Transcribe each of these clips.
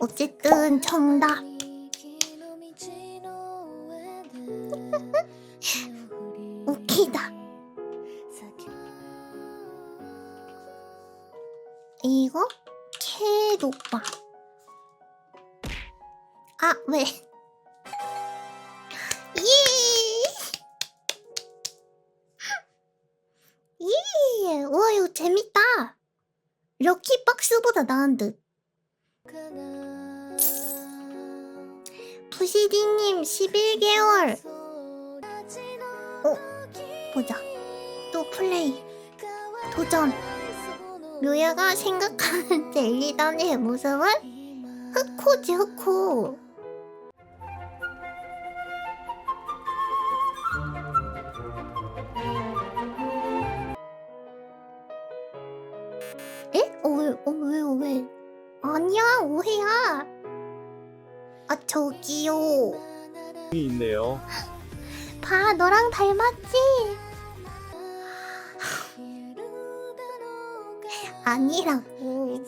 어쨌든 정답. 웃기다. 이거 캐도빠. 아 왜? 예. 예. 와 이거 재밌다. 럭키박스보다 나은 듯. 부시디님 11개월. 어 보자. 또 플레이. 도전. 묘야가 생각하는 젤리단의 모습은 흑호지 흑호. 에? 어, 왜, 어, 왜요, 왜? 아니야, 오해야. 아, 저기요. 있네요. 봐, 너랑 닮았지? 아니라고.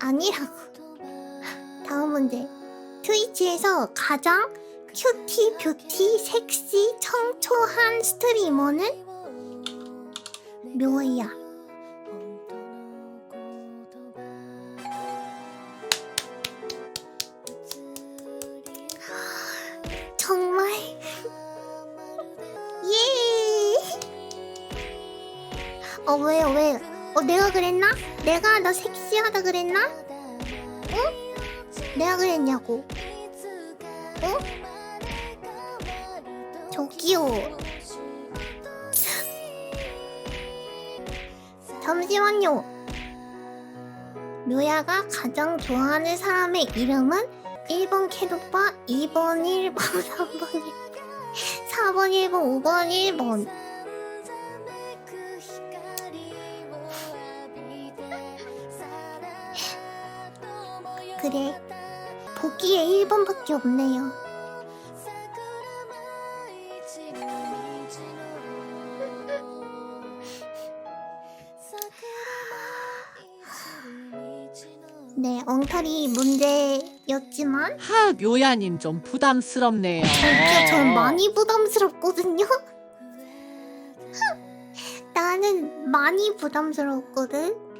아니라고. 다음 문제. 트위치에서 가장 큐티, 뷰티, 섹시, 청초한 스트리머는 묘야. 어 왜요 왜? 어 내가 그랬나? 내가 너 섹시하다 그랬나? 응? 내가 그랬냐고? 응? 저기요. 잠시만요. 묘야가 가장 좋아하는 사람의 이름은 1번 캐도빠, 2번 1번, 3번 1번, 4번 1번, 5번 1번. 그래. 보기에 1번밖에 없네요. 네, 엉터리 문제였지만 하 묘야님 좀 부담스럽네요. 진짜 전 많이 부담스럽거든요. 나는 많이 부담스럽거든.